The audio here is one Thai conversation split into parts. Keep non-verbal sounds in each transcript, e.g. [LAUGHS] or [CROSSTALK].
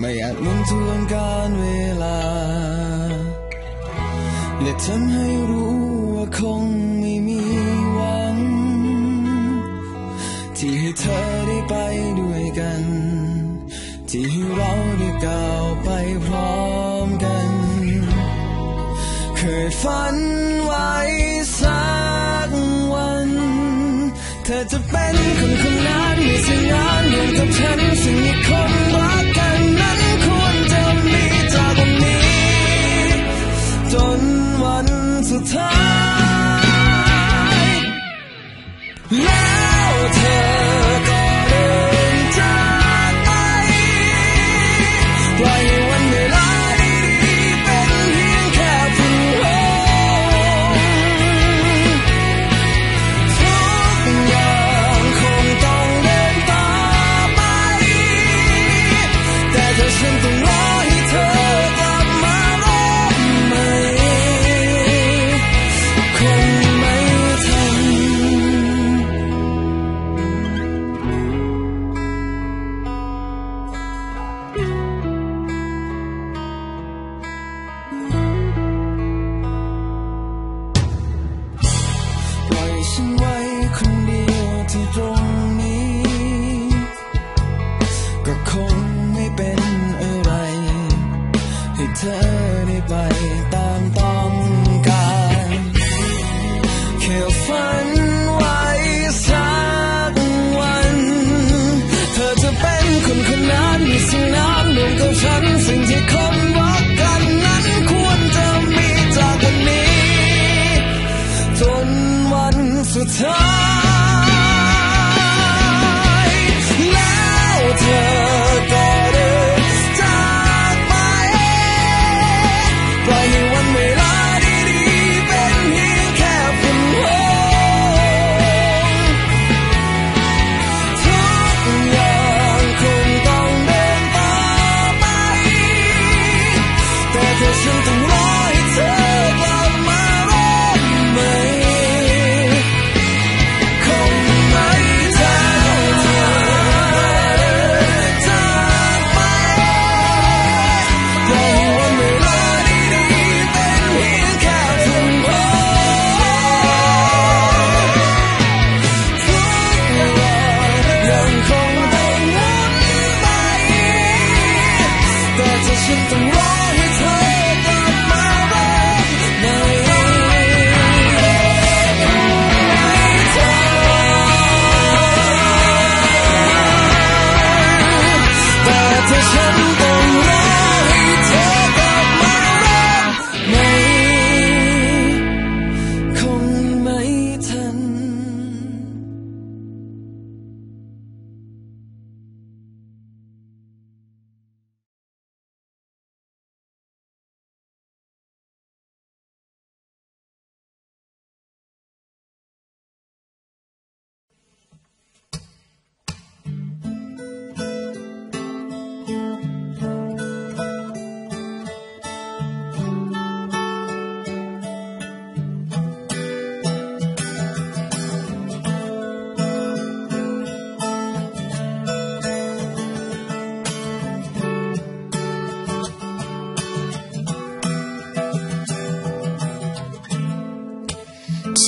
ไม่อาจหมุนทวนการเวลา และทำให้รู้ว่าคงไม่มีหวัง ที่ให้เธอได้ไปด้วยกัน ที่ให้เราได้ก้าวไปพร้อมกัน เคยฝันไว้สักวัน เธอจะเป็นคนคนนั้นมีสัญญาณร่กับฉันสิ่งที่คนรัก วั ได้ไปตามต้องการแค่ฝันไว้สักวัน เธอจะเป็นคนคนนั้นสิ่งนั้นรวมกับฉันสิ่งที่คนรักกันนั้นควรจะมีจากวันนี้ จนวันสุดท้าย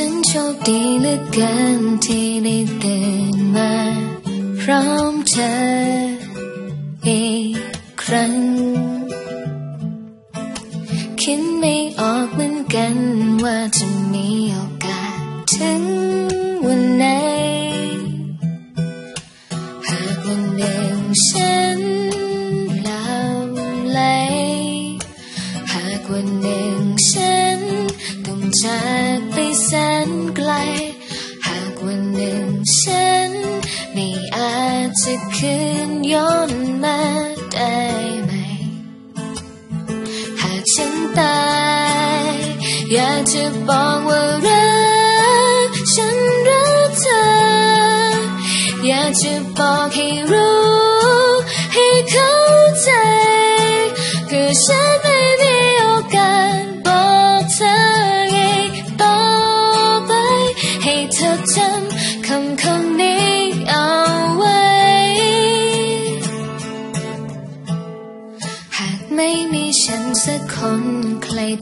ฉันโชคดีเหลือเกินที่ได้ตื่นมาพร้อมเธออีกครั้ง คิดไม่ออกเหมือนกันว่าจะมีโอกาสถึงวันไหน หากวันหนึ่งฉันลำไหลหากวันหนึ่งฉันต้องจาก คืนย้อนมาได้ไหม หากฉันตาย อยากจะบอกว่ารัก ฉันรักเธอ อยากจะบอกให้รู้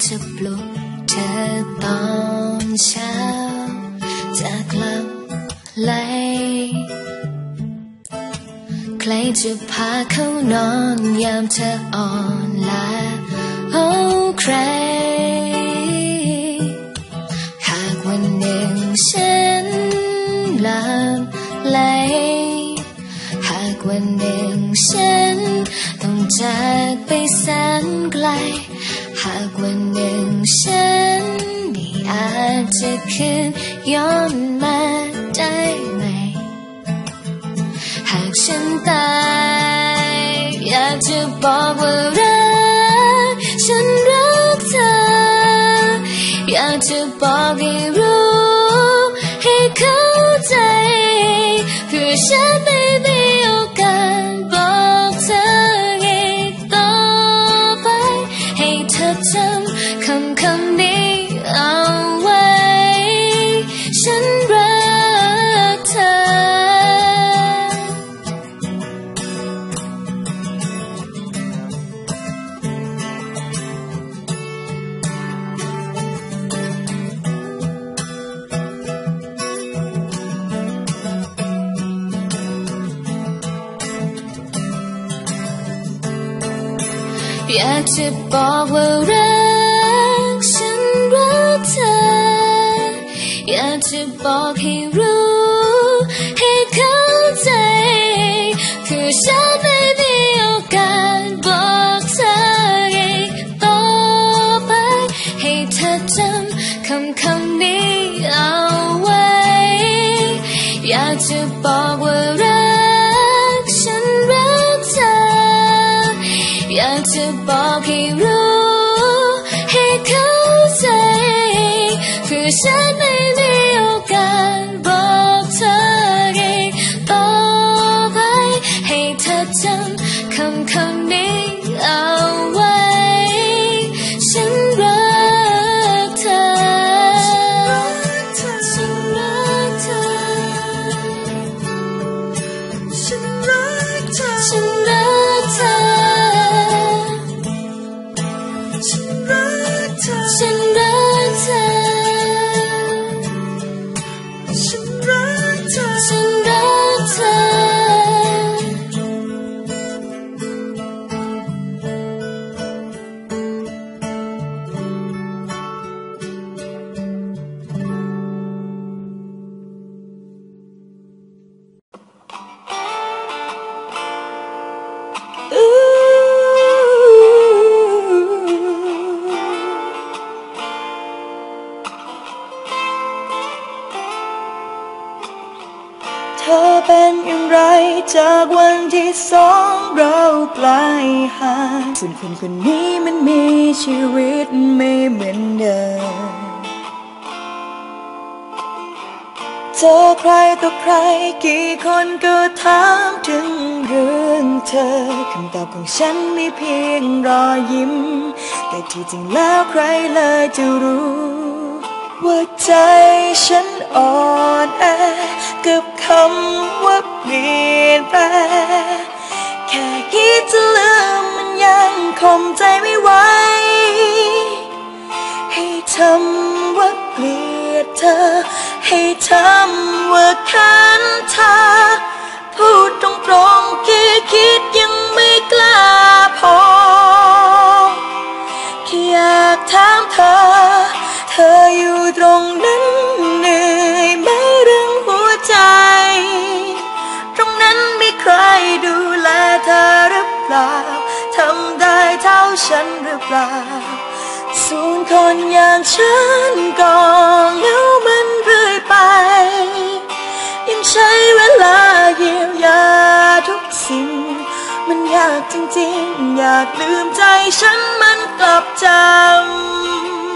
จะปลุกเธอตอนเช้าจากลับไหลใครจะพาเข้านอนยามเธออ่อนล้าโอ้ใคร หากวันหนึ่งฉันหลับไหลหากวันหนึ่งฉันต้องจากไปแสนไกลากวันหนึ่งฉันไม่อาจจะคืนย้อนมาได้ไหม หากฉันตายอยากจะบอกว่ารัก ฉันรักเธอ อยากจะบอกให้รู้ ให้เข้าใจ คือฉัน จะบอกว่ารักฉันรักเธอ อยากจะบอกให้รู้ ให้เข้าใจ คือฉัน too bulky. สองเราไกลห่างส่วนคนคนนี้มันมีชีวิตไม่เหมือนเดิมเจอใครต่อใครกี่คนก็ถามถึงเรื่องเธอคำตอบของฉันมีเพียงรอยยิ้ม แต่ที่จริงแล้วใครเลยจะรู้ ว่าใจฉัน อ่อนแอกับคำว่าเปลี่ยนแปลงแค่คิดจะลืมมันยังคมใจไม่ไหวให้ทำว่าเกลียดเธอ ให้ทำว่าขันเธอพูดตรงๆแค่คิดยังไม่กล้าพอแค่อยากถามเธอ เธออยู่ตรงนั้น รดูแลเธอหรือเปล่า ทำได้เท่าฉันหรือเปล่าส่วนคนอย่างฉันก็เหงามันเรื่อยไปยังใช้เวลาเยียวยาทุกสิ่ง มันยากจริงๆ อยากลืมใจฉันมันกลับจำ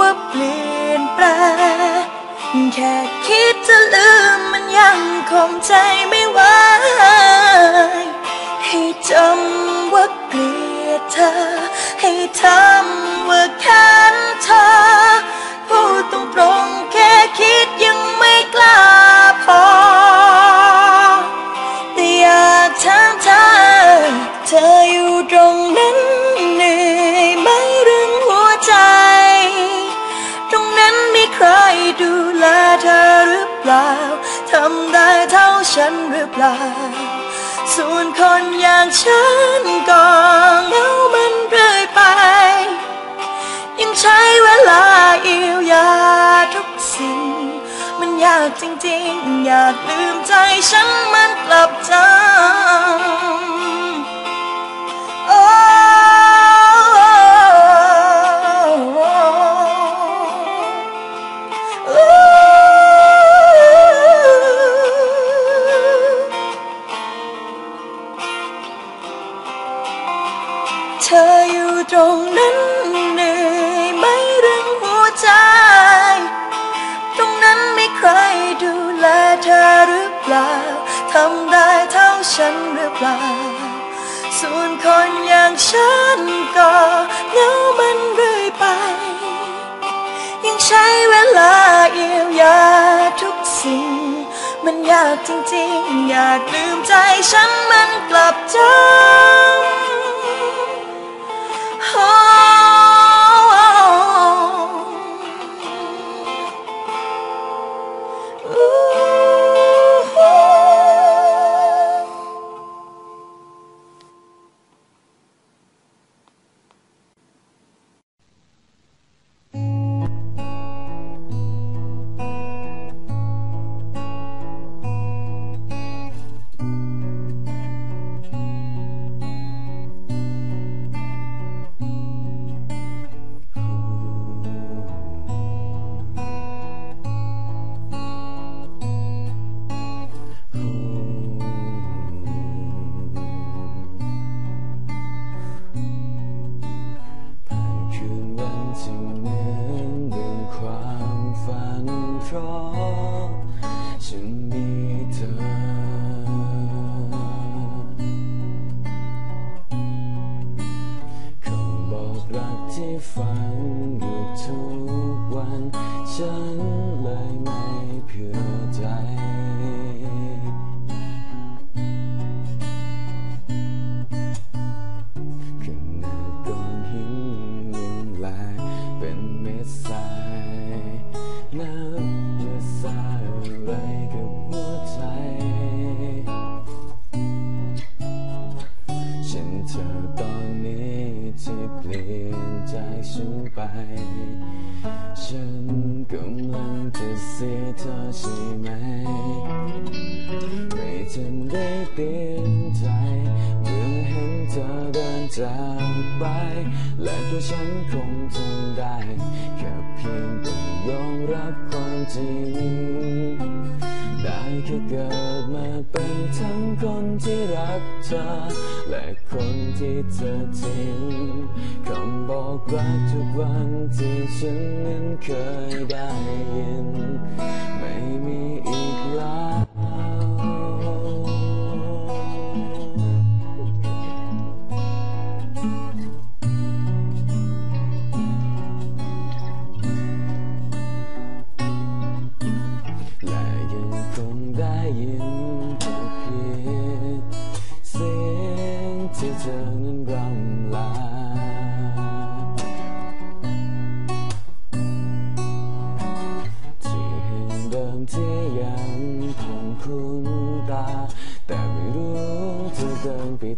ว่าเปลี่ยนแปลงแค่คิดจะลืมมันยังคงใจไม่ไหวให้จำว่าเกลียดเธอ ให้ทำว่าแค้นเธอ พูดตรงๆแค่คิดยัง ทำได้เท่าฉันหรือเปล่า ส่วนคนอย่างฉันก็เหงามันเรื่อยไป ยังใช้เวลาเยียวยาทุกสิ่ง มันยากจริงๆ อยากลืมใจฉันมันกลับจำ ตรงนั้นเหนื่อยไหมเรื่องหัวใจ ตรงนั้นไม่ใครดูแลเธอหรือเปล่าทำได้เท่าฉันหรือเปล่า ส่วนคนอย่างฉันก็เหงามันเรื่อยไป ยังใช้เวลาเยียวยาทุกสิ่ง มันยากจริงๆ อยากลืมใจฉันมันกลับจำ 可 [LAUGHS] คนที่เธอทิ้งคำบอกรักทุกวันที่ฉันนั้นเคยได้ยิน ไม่มี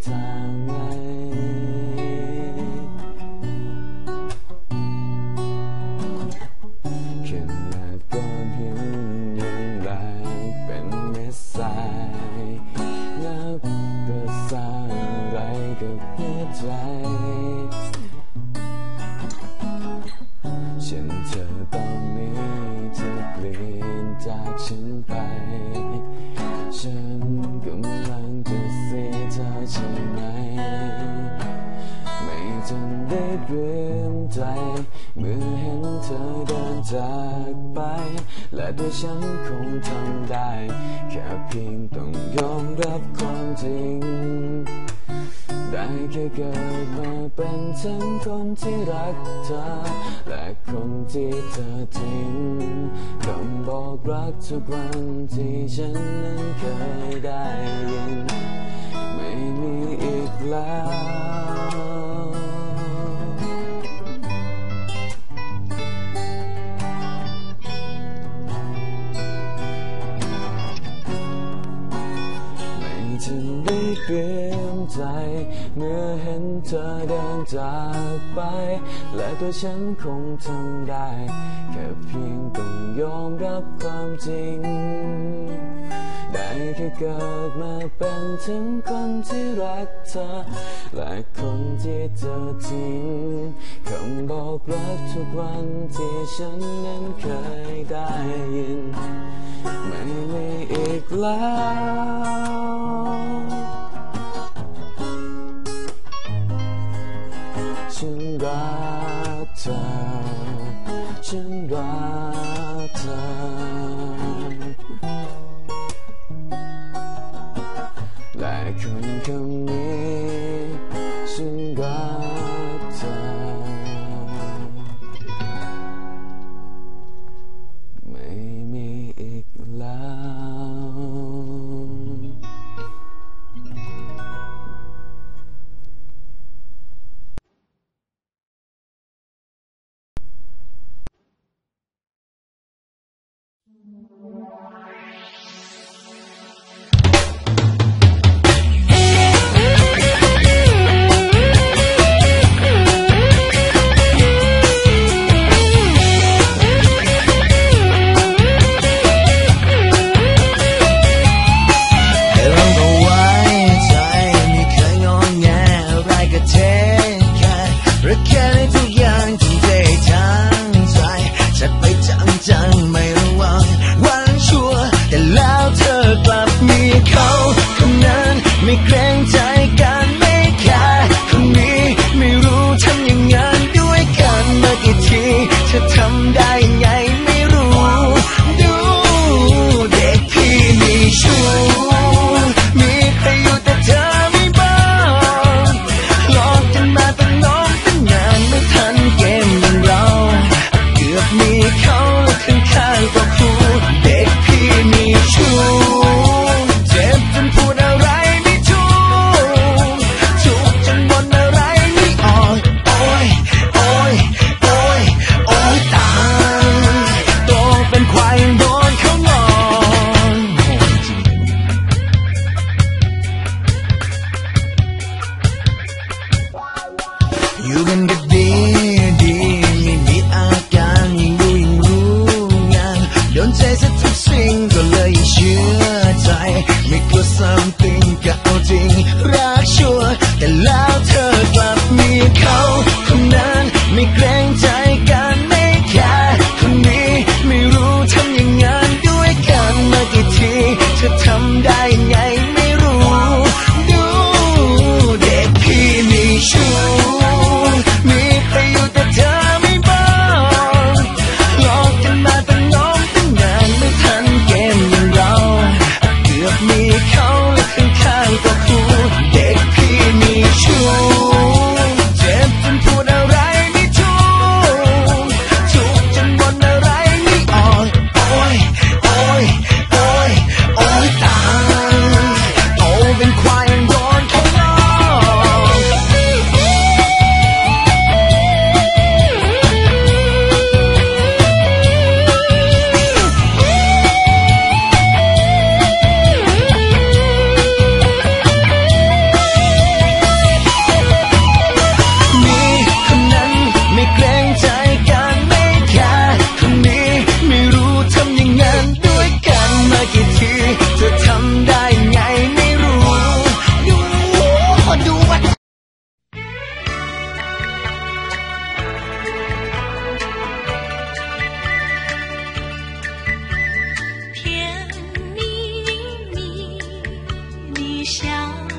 time. รักเธอ และคนที่เธอทิ้งคำบอกรักทุกวันที่ฉันนั้นเคยได้ยิน ไม่มีอีกแล้วไม่ทันได้เปลี่ยนใจ เมื่อเห็นเธอเดินจากไป และตัวฉันคงทำได้ แค่เพียงต้องยอมรับความจริง ได้แค่เกิดมาเป็นถึงคนที่รักเธอ และคนที่เธอทิ้งคำบอกรักทุกวันที่ฉันนั้นเคยได้ยิน ไม่มีอีกแล้ว ไม่กลัวซ้ำตึงก็เอาจริงรักชัวร์แต่แล้วเธอกลับมีเขา 笑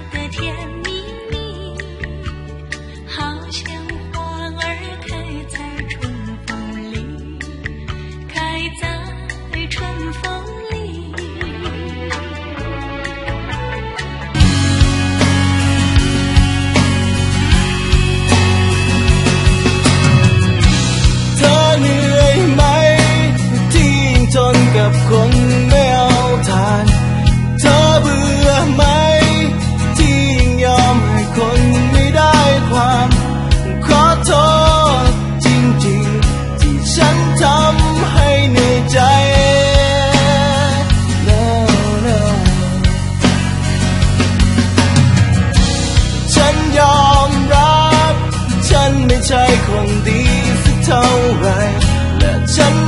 ฉัน